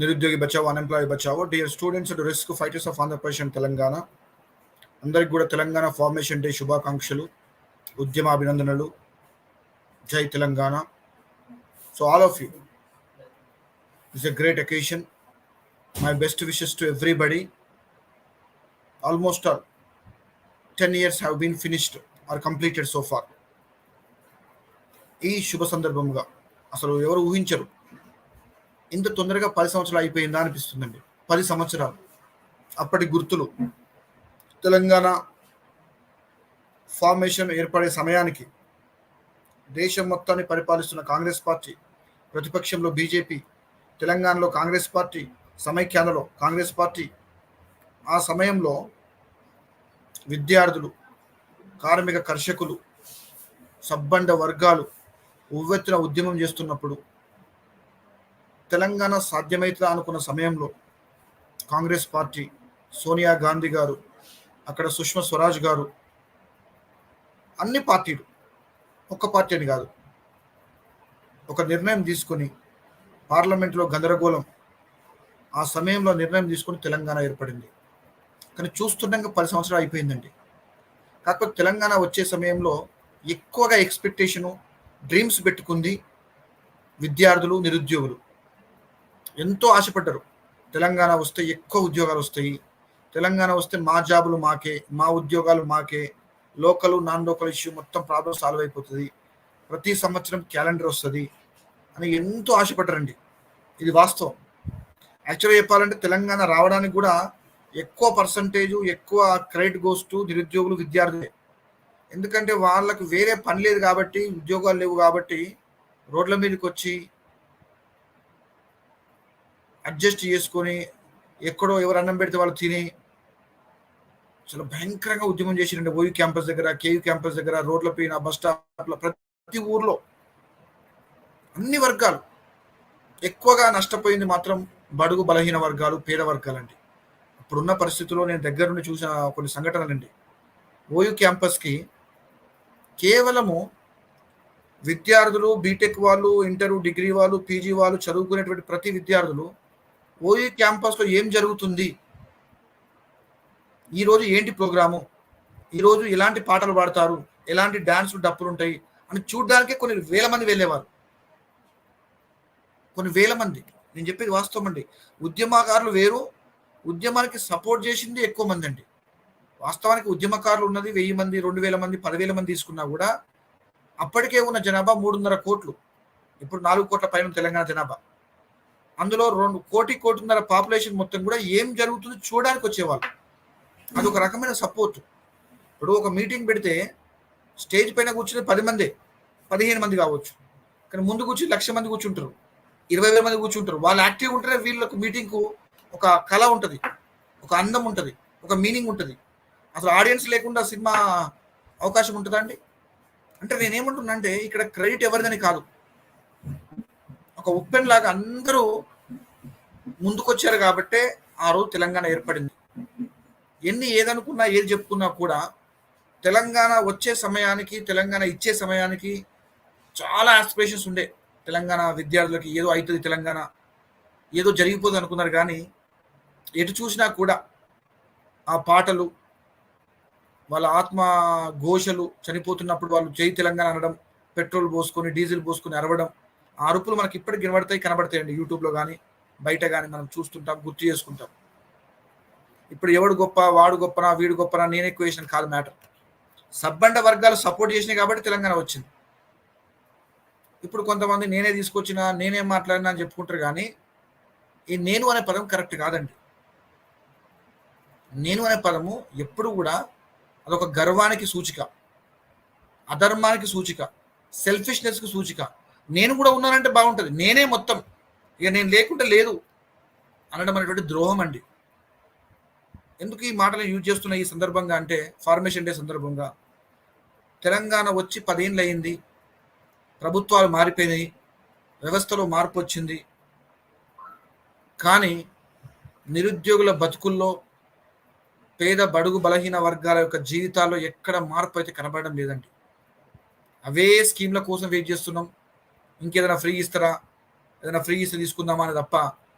నిరుద్యోగి బచావో unemployee Bachao dear students and risk fighters of Andhra Pradesh and Telangana అందరికి కూడా తెలంగాణ ఫార్మేషన్ డే శుభాకాంక్షలు ఉద్యమ అభినందనలు. జై Telangana. So all of you it's a great occasion my best wishes to everybody almost all ten years have been finished or completed so far ఈ శుభ సందర్భంగా అసలు ఎవరు ఊహించరు. ఇంత తొందరగా పది సంవత్సరాలు అయిపోయిందా అనిపిస్తుందండి. పది సంవత్సరాలు. అప్పటి గుర్తులు. తెలంగాణ ఫార్మేషన్ ఏర్పడే సమయానికి దేశం మొత్తాన్ని పరిపాలిస్తున్న కాంగ్రెస్ పార్టీ ప్రతిపక్షంలో బీజేపీ తెలంగాణలో కాంగ్రెస్ పార్టీ సమైక్యాంధ్రలో కాంగ్రెస్ పార్టీ. ఆ సమయంలో విద్యార్థులు కార్మిక కర్షకులు సబ్బండ వర్గాలు ఉవ్వెత్తున ఉద్యమం చేస్తున్నప్పుడు తెలంగాణ సాధ్యమవుతుందా అనుకున్న సమయంలో కాంగ్రెస్ పార్టీ సోనియా గాంధీ గారు అక్కడ సుష్మా స్వరాజ్ గారు అన్ని పార్టీలు ఒక్క పార్టీ అని కాదు ఒక నిర్ణయం తీసుకొని పార్లమెంట్లో గందరగోళం ఆ సమయంలో నిర్ణయం తీసుకొని తెలంగాణ ఏర్పడింది. కానీ చూస్తుండగా పది సంవత్సరాలు అయిపోయిందండి. కాకపోతే తెలంగాణ వచ్చే సమయంలో ఎక్కువగా ఎక్స్పెక్టేషను డ్రీమ్స్ పెట్టుకుంది విద్యార్థులు నిరుద్యోగులు. ఎంతో ఆశపడ్డారు. తెలంగాణ వస్తే ఎక్కువ ఉద్యోగాలు వస్తాయి. తెలంగాణ వస్తే మా జాబులు మాకే మా ఉద్యోగాలు మాకే. లోకల్ నాన్ లోకల్ ఇష్యూ మొత్తం ప్రాబ్లం సాల్వ్ అయిపోతుంది. ప్రతి సంవత్సరం క్యాలెండర్ వస్తుంది అని ఎంతో ఆశపడ్డారండి. ఇది వాస్తవం. యాక్చువల్గా చెప్పాలంటే తెలంగాణ రావడానికి కూడా ఎక్కువ పర్సంటేజ్ ఎక్కువ క్రెడిట్ గోస్ టు నిరుద్యోగులు విద్యార్థులే. ఎందుకంటే వాళ్ళకు వేరే పని లేదు కాబట్టి ఉద్యోగాలు లేవు కాబట్టి రోడ్ల మీదకి వచ్చి అడ్జస్ట్ చేసుకొని ఎక్కడో ఎవరు అన్నం పెడితే వాళ్ళు తిని చాలా భయంకరంగా ఉద్యమం చేసిరండి ఓయూ క్యాంపస్ దగ్గర కేయూ క్యాంపస్ దగ్గర రోడ్ల పైన బస్ స్టాప్ల ప్రతి ఊర్లో. అన్ని వర్గాలు. ఎక్కువగా నష్టపోయింది మాత్రం బడుగు బలహీన వర్గాలు పేద వర్గాలండి. ఇప్పుడున్న పరిస్థితుల్లో నేను దగ్గర నుండి చూసిన కొన్ని సంఘటనలండి. ఓయూ క్యాంపస్కి కేవలము విద్యార్థులు బీటెక్ వాళ్ళు ఇంటర్ డిగ్రీ వాళ్ళు పీజీ వాళ్ళు చదువుకునేటువంటి ప్రతి విద్యార్థులు ఓయూ క్యాంపస్లో ఏం జరుగుతుంది? ఈరోజు ఏంటి ప్రోగ్రాము? ఈరోజు ఎలాంటి పాటలు పాడతారు? ఎలాంటి డాన్సులు డప్పులు ఉంటాయి? అని చూడడానికి కొన్ని వేల మంది వెళ్ళేవారు. కొన్ని వేల మంది. నేను చెప్పేది వాస్తవం అండి. ఉద్యమకారులు వేరు. ఉద్యమానికి సపోర్ట్ చేసింది ఎక్కువ మంది అండి. వాస్తవానికి ఉద్యమకారులు ఉన్నది వెయ్యి మంది రెండు వేల మంది పదివేల మంది తీసుకున్నా కూడా అప్పటికే ఉన్న జనాభా మూడున్నర కోట్లు. ఇప్పుడు నాలుగు కోట్ల పైన తెలంగాణ జనాభా. అందులో రెండు కోటి కోటిన్నర పాపులేషన్ మొత్తం కూడా ఏం జరుగుతుందో చూడడానికి వచ్చేవాళ్ళు. అది ఒక రకమైన సపోర్ట్ ఇప్పుడు ఒక మీటింగ్ పెడితే స్టేజ్ పైన కూర్చుని పది మంది పదిహేను మంది కావచ్చు. కానీ ముందు కూర్చుని లక్ష మంది కూర్చుంటారు. ఇరవై వేల మంది కూర్చుంటారు. వాళ్ళు యాక్టివ్ ఉంటారే వీళ్ళకు మీటింగ్కు ఒక కళ ఉంటుంది. ఒక అందం ఉంటుంది. ఒక మీనింగ్ ఉంటుంది. అసలు ఆడియన్స్ లేకుండా సినిమా అవకాశం ఉంటుందా అండి? అంటే నేనేమంటున్నా అంటే ఇక్కడ క్రెడిట్ ఎవరిదని కాదు. ఒక ఉప్పెన్ లాగా అందరూ ముందుకొచ్చారు కాబట్టే ఆ రోజు తెలంగాణ ఏర్పడింది. ఎన్ని ఏదనుకున్నా ఏది చెప్పుకున్నా కూడా తెలంగాణ వచ్చే సమయానికి తెలంగాణ ఇచ్చే సమయానికి చాలా ఆస్పిరేషన్స్ ఉండే. తెలంగాణ విద్యార్థులకి ఏదో అవుతుంది తెలంగాణ ఏదో జరిగిపోదు అనుకున్నారు కానీ ఎటు చూసినా కూడా ఆ పాటలు వాళ్ళ ఆత్మ ఘోషలు చనిపోతున్నప్పుడు వాళ్ళు జై తెలంగాణ అనడం పెట్రోల్ పోసుకొని డీజిల్ పోసుకొని అరవడం ఆ అరుపులు మనకి ఇప్పటికి వినబడతాయి కనబడతాయండి యూట్యూబ్లో కానీ బయట కానీ మనం చూస్తుంటాం గుర్తు చేసుకుంటాం. ఇప్పుడు ఎవడు గొప్ప వాడు గొప్పనా వీడు గొప్పనా నేను ఎక్కువ కాదు మ్యాటర్. సబ్బండ వర్గాలు సపోర్ట్ చేసినాయి కాబట్టి తెలంగాణ వచ్చింది. ఇప్పుడు కొంతమంది నేనే తీసుకొచ్చిన నేనే మాట్లాడినా అని చెప్పుకుంటారు కానీ ఈ నేను అనే పదం కరెక్ట్ కాదండి. నేను అనే పదము ఎప్పుడు కూడా అదొక గర్వానికి సూచిక. అధర్మానికి సూచిక. సెల్ఫిష్నెస్కి సూచిక. నేను కూడా ఉన్నానంటే బాగుంటుంది. నేనే మొత్తం. ఇక నేను లేకుంటే లేదు అనడం అనేటువంటి ద్రోహం అండి. ఎందుకు ఈ మాటలు యూజ్ చేస్తున్న ఈ సందర్భంగా అంటే ఫార్మేషన్ డే సందర్భంగా? తెలంగాణ వచ్చి పదేళ్ళు అయింది. ప్రభుత్వాలు మారిపోయినాయి. వ్యవస్థలో మార్పు వచ్చింది. కానీ నిరుద్యోగుల బతుకుల్లో పేద బడుగు బలహీన వర్గాల యొక్క జీవితాల్లో ఎక్కడ మార్పు అయితే కనబడడం లేదండి. అవే స్కీమ్ల కోసం వెయిట్ చేస్తున్నాం. ఇంకేదైనా ఫ్రీ ఇస్తారా? ఏదైనా ఫ్రీ ఇస్తే తీసుకుందామా అని తప్ప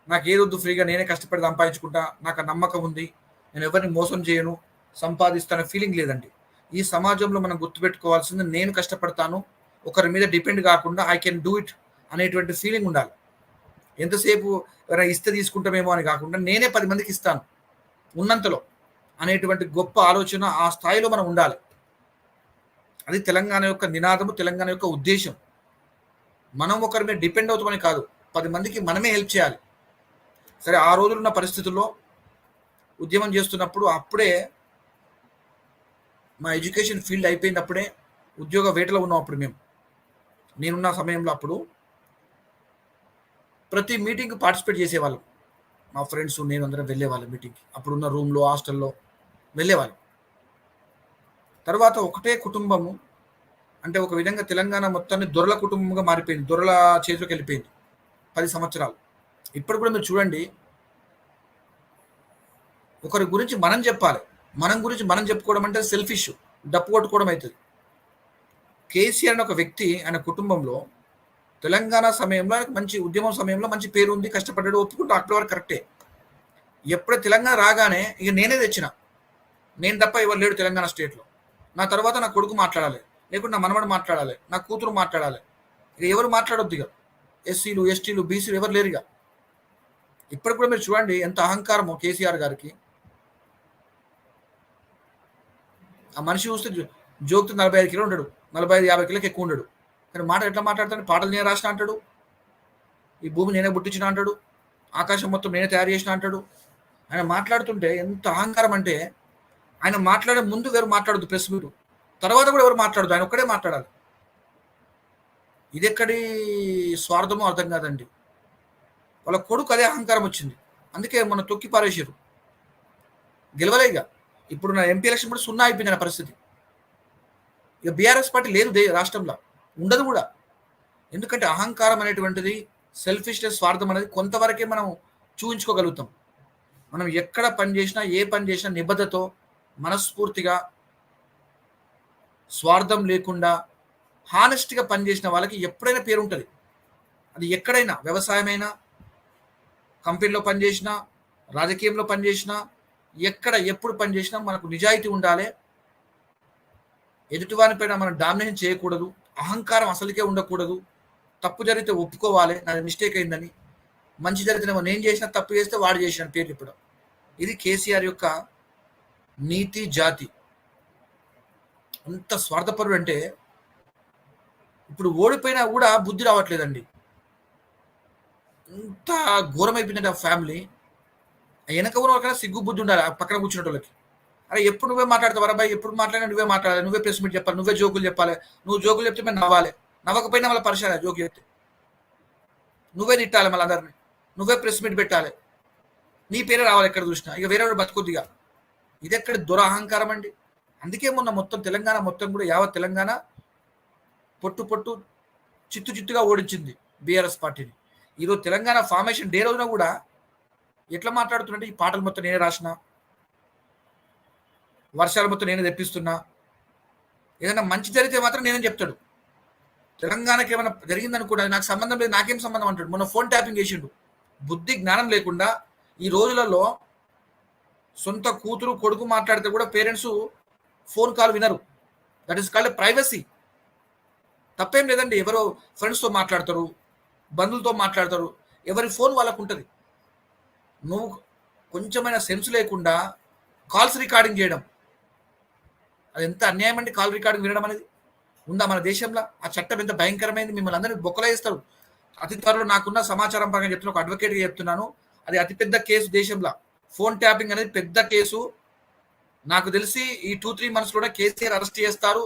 నాకు ఏదొద్దు ఫ్రీగా నేనే కష్టపడి సంపాదించుకుంటా నాకు నమ్మకం ఉంది నేను ఎవరిని మోసం చేయను సంపాదిస్తాన ఫీలింగ్ లేదండి. ఈ సమాజంలో మనం గుర్తుపెట్టుకోవాల్సింది నేను కష్టపడతాను ఒకరి మీద డిపెండ్ కాకుండా ఐ కెన్ డూ ఇట్ అనేటువంటి ఫీలింగ్ ఉండాలి. ఎంతసేపు ఎవరైనా ఇస్తే తీసుకుంటామేమో అని కాకుండా నేనే పది మందికి ఇస్తాను ఉన్నంతలో అనేటువంటి గొప్ప ఆలోచన ఆ స్థాయిలో మనం ఉండాలి. అది తెలంగాణ యొక్క నినాదము తెలంగాణ యొక్క ఉద్దేశం. మనం ఒకరి మీద డిపెండ్ అవుతామని కాదు పది మందికి మనమే హెల్ప్ చేయాలి. సరే ఆ రోజులున్న పరిస్థితుల్లో ఉద్యమం చేస్తున్నప్పుడు అప్పుడే మా ఎడ్యుకేషన్ ఫీల్డ్ అయిపోయినప్పుడే ఉద్యోగ వేటలో ఉన్నాం అప్పుడు మేము. నేనున్న సమయంలో అప్పుడు ప్రతి మీటింగ్ పార్టిసిపేట్ చేసేవాళ్ళం. మా ఫ్రెండ్స్ నేను అందరం వెళ్ళేవాళ్ళం మీటింగ్కి. అప్పుడున్న రూమ్లో హాస్టల్లో వెళ్ళేవాళ్ళం. తర్వాత ఒకటే కుటుంబము అంటే ఒక విధంగా తెలంగాణ మొత్తాన్ని దొరల కుటుంబంగా మారిపోయింది దొరల చేతిలోకి వెళ్ళిపోయింది పది సంవత్సరాలు. ఇప్పుడు కూడా మీరు చూడండి ఒకరి గురించి మనం చెప్పాలి. మనం గురించి మనం చెప్పుకోవడం అంటే సెల్ఫిష్ డప్పు కొట్టుకోవడం అవుతుంది. కేసీఆర్ అనే ఒక వ్యక్తి ఆయన కుటుంబంలో తెలంగాణ సమయంలో మంచి ఉద్యమం సమయంలో మంచి పేరు ఉంది కష్టపడ్డాడు ఒప్పుకుంటూ అక్కడి వరకు కరెక్టే ఎప్పుడో తెలంగాణ రాగానే ఇక నేనే తెచ్చిన. నేను తప్ప ఎవరు లేడు తెలంగాణ స్టేట్లో నా తర్వాత నా కొడుకు మాట్లాడాలి. లేకుంటే నా మనవడు మాట్లాడాలి నా కూతురు మాట్లాడాలి. ఇక ఎవరు మాట్లాడొద్దు ఇక. ఎస్సీలు ఎస్టీలు బీసీలు ఎవరు లేరు ఇక. ఇప్పుడు కూడా మీరు చూడండి ఎంత అహంకారమో కేసీఆర్ గారికి. ఆ మనిషి చూస్తే జో- నలభై ఐదు కిలో ఉంటాడు నలభై ఐదు యాభై కిలోకి ఎక్కువ ఉండడు. కానీ మాట ఎట్లా మాట్లాడతాడు? పాటలు నేనే రాసిన అంటాడు. ఈ భూమి నేనే పుట్టించిన అంటాడు. ఆకాశం మొత్తం నేనే తయారు చేసిన అంటాడు. ఆయన మాట్లాడుతుంటే ఎంత అహంకారం అంటే ఆయన మాట్లాడే ముందు వేరు మాట్లాడదు ప్రెస్ మీరు తర్వాత కూడా ఎవరు మాట్లాడదు ఆయన ఒక్కడే మాట్లాడాలి. ఇది ఎక్కడి స్వార్థమో అర్థం కాదండి. వాళ్ళ కొడుకు అదే అహంకారం వచ్చింది. అందుకే మన తొక్కి పారేసారు గెలవలేగా ఇప్పుడు నా ఎంపీ ఎలక్షన్ కూడా సున్నా అయిపోయింది నా పరిస్థితి. ఇక బీఆర్ఎస్ పార్టీ లేదు దే రాష్ట్రంలో. ఉండదు కూడా. ఎందుకంటే అహంకారం అనేటువంటిది సెల్ఫిష్నెస్ స్వార్థం అనేది కొంతవరకే మనం చూపించుకోగలుగుతాం మనం ఎక్కడ పని చేసినా ఏ పని చేసినా నిబద్ధతో మనస్ఫూర్తిగా స్వార్థం లేకుండా హానెస్ట్గా పనిచేసిన వాళ్ళకి ఎప్పుడైనా పేరు ఉంటుంది. అది ఎక్కడైనా వ్యవసాయమైనా కంపెనీలో పనిచేసినా రాజకీయంలో పనిచేసినా ఎక్కడ ఎప్పుడు పనిచేసినా మనకు నిజాయితీ ఉండాలి. ఎదుటివారిపైన మనం డామినేషన్ చేయకూడదు. అహంకారం అసలుకే ఉండకూడదు. తప్పు జరిగితే ఒప్పుకోవాలి. నాది మిస్టేక్ అయిందని. మంచి జరిగితేనేమో నేను చేసిన తప్పు చేస్తే వాడు చేసిన పేరు ఇప్పుడు ఇది కేసీఆర్ యొక్క నీతి జాతి. ఎంత స్వార్థపరుడు అంటే ఇప్పుడు ఓడిపోయినా కూడా బుద్ధి రావట్లేదండి. ఎంత ఘోరమైపోయిందంటే ఆ ఫ్యామిలీ. వెనక ఉన్న వాళ్ళకన్నా సిగ్గు బుద్ధి ఉండాలి ఆ పక్కన కూర్చున్న వాళ్ళకి. అరే ఎప్పుడు నువ్వే మాట్లాడతావు? అబ్బాయి ఎప్పుడు మాట్లాడినా నువ్వే మాట్లాడాలి నువ్వే ప్రెస్ మీట్ చెప్పాలి నువ్వే జోకులు చెప్పాలి. నువ్వు జోకులు చెప్తే మేము నవ్వాలి. నవ్వకపోయినా మళ్ళీ పరిశాలి జోకు చెప్తే. నువ్వే తిట్టాలి మళ్ళీ అందరిని. నువ్వే ప్రెస్ మీట్ పెట్టాలి. నీ పేరే రావాలి ఎక్కడ చూసినా. ఇక వేరే వాడు బతుకుద్దిగా. ఇది ఎక్కడ దురహంకారం అండి? అందుకే మొన్న మొత్తం తెలంగాణ మొత్తం కూడా యావత్ తెలంగాణ పొట్టు పొట్టు చిత్తు చిత్తుగా ఓడించింది బీఆర్ఎస్ పార్టీని. ఈరోజు తెలంగాణ ఫార్మేషన్ డే రోజున కూడా ఎట్లా మాట్లాడుతున్నట్టు ఈ పాటలు మొత్తం నేనే రాసిన వర్షాలు మొత్తం నేనే తెప్పిస్తున్నా. ఏదైనా మంచి జరిగితే మాత్రం నేనే చెప్తాడు. తెలంగాణకి ఏమైనా జరిగిందనుకోండి నాకు సంబంధం లేదు నాకేం సంబంధం అంటాడు. మొన్న ఫోన్ ట్యాపింగ్ చేసిండు. బుద్ధి జ్ఞానం లేకుండా ఈ రోజులలో సొంత కూతురు కొడుకు మాట్లాడితే కూడా పేరెంట్స్ ఫోన్ కాల్ వినరు. దట్ ఈస్ కాల్డ్ ప్రైవసీ తప్పేం లేదండి. ఎవరో ఫ్రెండ్స్తో మాట్లాడతారు బంధువులతో మాట్లాడతారు ఎవరి ఫోన్ వాళ్ళకు ఉంటుంది. నువ్వు కొంచెమైన సెన్స్ లేకుండా కాల్స్ రికార్డింగ్ చేయడం. అది ఎంత అన్యాయం అండి కాల్ రికార్డింగ్ వినడం అనేది? ఉందా మన దేశంలో? ఆ చట్టం ఎంత భయంకరమైంది? మిమ్మల్ని అందరినీ బొక్కలేస్తారు. అతి త్వరలో నాకున్న సమాచారం పరంగా చెప్తున్నా ఒక అడ్వకేట్గా చెప్తున్నాను. అది అతిపెద్ద కేసు దేశంలో. ఫోన్ ట్యాపింగ్ అనేది పెద్ద కేసు. నాకు తెలిసి ఈ టూ త్రీ మంత్స్లోనే కేసీఆర్ అరెస్ట్ చేస్తారు.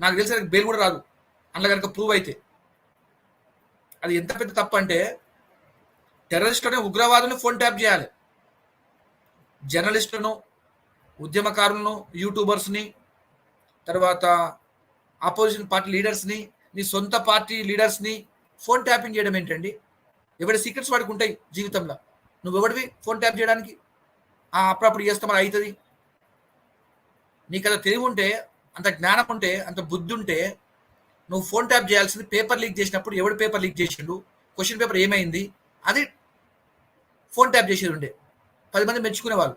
నాకు తెలిసి అది బెయిల్ కూడా రాదు. అందులో కనుక ప్రూవ్ అయితే. అది ఎంత పెద్ద తప్పు అంటే టెర్రరిస్టులను ఉగ్రవాదులను ఫోన్ ట్యాప్ చేయాలి. జర్నలిస్టులను ఉద్యమకారులను యూట్యూబర్స్ని తర్వాత ఆపోజిషన్ పార్టీ లీడర్స్ని నీ సొంత పార్టీ లీడర్స్ని ఫోన్ ట్యాపింగ్ చేయడం ఏంటండి? ఎవరి సీక్రెట్స్ వాడికి ఉంటాయి జీవితంలో? నువ్వు ఎవడివి ఫోన్ ట్యాప్ చేయడానికి అప్పుడప్పుడు చేస్తామని అవుతుంది. నీకు అంత తెలివి ఉంటే అంత జ్ఞానం ఉంటే అంత బుద్ధి ఉంటే నువ్వు ఫోన్ ట్యాప్ చేయాల్సింది పేపర్ లీక్ చేసినప్పుడు ఎవడు పేపర్ లీక్ చేసిండు? క్వశ్చన్ పేపర్ ఏమైంది? అది ఫోన్ ట్యాప్ చేసేది ఉండే. పది మంది మెచ్చుకునేవాళ్ళు.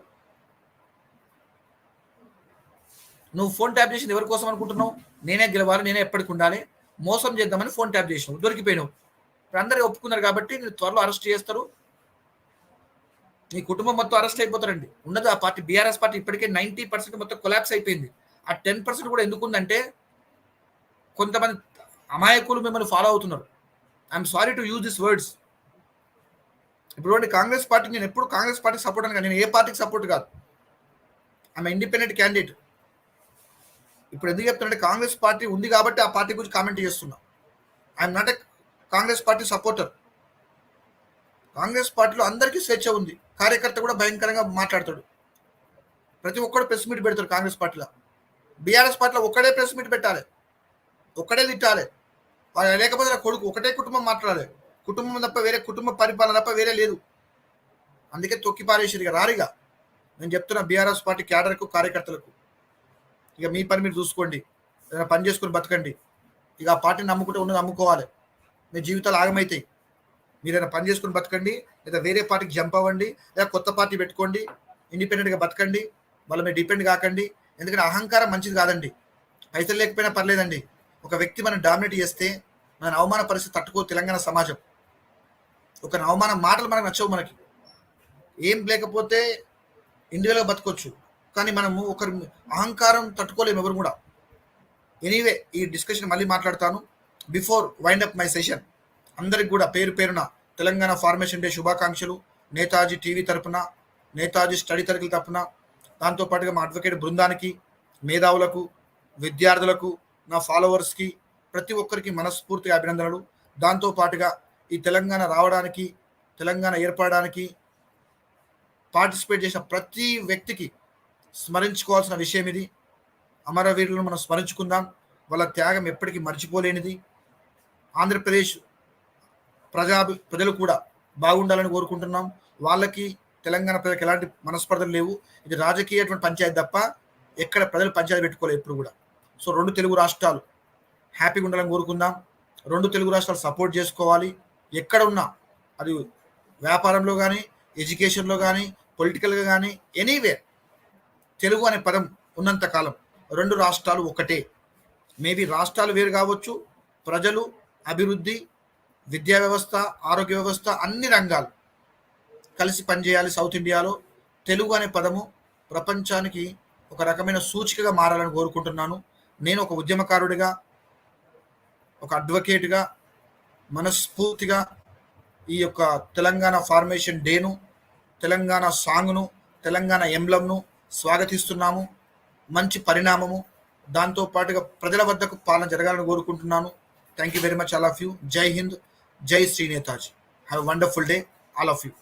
నువ్వు ఫోన్ ట్యాప్ చేసింది ఎవరి కోసం అనుకుంటున్నావు? నేనే గెలవాలి నేనే ఎప్పటికి ఉండాలి. మోసం చేద్దామని ఫోన్ ట్యాప్ చేసినావు దొరికిపోయినావు. ఇప్పుడు అందరూ ఒప్పుకున్నారు కాబట్టి నేను త్వరలో అరెస్ట్ చేస్తారు. నీ కుటుంబం మొత్తం అరెస్ట్ అయిపోతారండి. ఉన్నది ఆ పార్టీ బీఆర్ఎస్ పార్టీ ఇప్పటికే నైంటీ పర్సెంట్ మొత్తం కొలాప్స్ అయిపోయింది. ఆ టెన్ పర్సెంట్ కూడా ఎందుకుందంటే కొంతమంది అమాయకులు మిమ్మల్ని ఫాలో అవుతున్నారు. I'm sorry to use this words ఇప్పుడు కాంగ్రెస్ పార్టీ నేను ఎప్పుడు కాంగ్రెస్ పార్టీకి సపోర్ట్ అని నేను ఏ పార్టీకి సపోర్ట్ కాదు. ఆమె ఇండిపెండెంట్ క్యాండిడేట్ ఇప్పుడు ఎందుకు చెప్తున్నా కాంగ్రెస్ పార్టీ ఉంది కాబట్టి ఆ పార్టీ గురించి కామెంట్ చేస్తున్నా. I'm not a Congress party supporter Congress పార్టీలో అందరికీ స్వేచ్ఛ ఉంది. కార్యకర్త కూడా భయంకరంగా మాట్లాడతాడు. ప్రతి ఒక్కడు ప్రెస్ మీట్ పెడతాడు కాంగ్రెస్ పార్టీలో. బీఆర్ఎస్ పార్టీలో ఒక్కడే ప్రెస్ మీట్ పెట్టాలి. ఒక్కడే తిట్టాలి. వాళ్ళు లేకపోతే కొడుకు ఒకటే కుటుంబం మాట్లాడాలి. కుటుంబం తప్ప వేరే కుటుంబ పరిపాలన తప్ప వేరే లేదు. అందుకే తొక్కి పారేసారు ఇక రారిగా నేను చెప్తున్నా బీఆర్ఎస్ పార్టీ క్యాడర్కు కార్యకర్తలకు. ఇక మీ పని మీరు చూసుకోండి. ఏదైనా పని చేసుకుని బతకండి. ఇక ఆ పార్టీని నమ్ముకుంటే ఉన్నది నమ్ముకోవాలి. మీ జీవితాలు ఆగమవుతాయి మీరు పని చేసుకుని బతకండి లేదా వేరే పార్టీకి జంప్ అవ్వండి లేదా కొత్త పార్టీ పెట్టుకోండి ఇండిపెండెంట్గా బతకండి వాళ్ళ మీద డిపెండ్ కాకండి. ఎందుకంటే అహంకారం మంచిది కాదండి. పైసలు లేకపోయినా పర్లేదండి. ఒక వ్యక్తి మనం డామినేట్ చేస్తే మన అవమాన పరిస్థితి తట్టుకో తెలంగాణ సమాజం. ఒక అవమాన మాటలు మనకు నచ్చవు మనకి. ఏం లేకపోతే ఇండివిజువల్గా బతకొచ్చు. కానీ మనము ఒకరి అహంకారం తట్టుకోలేము ఎవరు కూడా. ఎనీవే ఈ డిస్కషన్ మళ్ళీ మాట్లాడతాను. Before wind up my session అందరికి కూడా పేరు పేరున తెలంగాణ ఫార్మేషన్ డే శుభాకాంక్షలు. నేతాజీ టీవీ తరపున నేతాజీ స్టడీ తరగతి తరపున దాంతోపాటుగా మా అడ్వకేట్ బృందానికి మేధావులకు విద్యార్థులకు నా ఫాలోవర్స్కి ప్రతి ఒక్కరికి మనస్ఫూర్తిగా అభినందనలు. దాంతోపాటుగా ఈ తెలంగాణ రావడానికి తెలంగాణ ఏర్పడడానికి పార్టిసిపేట్ చేసిన ప్రతి వ్యక్తికి స్మరించుకోవాల్సిన విషయం ఇది. అమరవీరులను మనం స్మరించుకుందాం. వాళ్ళ త్యాగం ఎప్పటికీ మర్చిపోలేనిది. ఆంధ్రప్రదేశ్ ప్రజా ప్రజలు కూడా బాగుండాలని కోరుకుంటున్నాం. వాళ్ళకి తెలంగాణ ప్రజలకు ఎలాంటి మనస్పర్ధలు లేవు. ఇది రాజకీయటువంటి పంచాయతీ తప్ప ఎక్కడ ప్రజలు పంచాయతీ పెట్టుకోలేదు ఎప్పుడు కూడా. సో రెండు తెలుగు రాష్ట్రాలు హ్యాపీగా ఉండాలని కోరుకుందాం. రెండు తెలుగు రాష్ట్రాలు సపోర్ట్ చేసుకోవాలి. ఎక్కడ ఉన్నా అది వ్యాపారంలో కానీ ఎడ్యుకేషన్లో కానీ పొలిటికల్గా కానీ ఎనీవే తెలుగు అనే పదం ఉన్నంత కాలం రెండు రాష్ట్రాలు ఒకటే. మేబీ రాష్ట్రాలు వేరు కావచ్చు. ప్రజలు అభివృద్ధి విద్యా వ్యవస్థ ఆరోగ్య వ్యవస్థ అన్ని రంగాలు కలిసి పనిచేయాలి సౌత్ ఇండియాలో. తెలుగు అనే పదము ప్రపంచానికి ఒక రకమైన సూచికగా మారాలని కోరుకుంటున్నాను. నేను ఒక ఉద్యమకారుడిగా ఒక అడ్వకేట్గా మనస్ఫూర్తిగా ఈ యొక్క తెలంగాణ ఫార్మేషన్ డేను తెలంగాణ సాంగ్ను తెలంగాణ ఎంబ్లంను స్వాగతిస్తున్నాము. మంచి పరిణామము. దాంతో పాటుగా ప్రజల వద్దకు పాలన జరగాలని కోరుకుంటున్నాను. Thank you very much all of you జై Hind. Jai Sri Netaji. Have a wonderful day, all of you.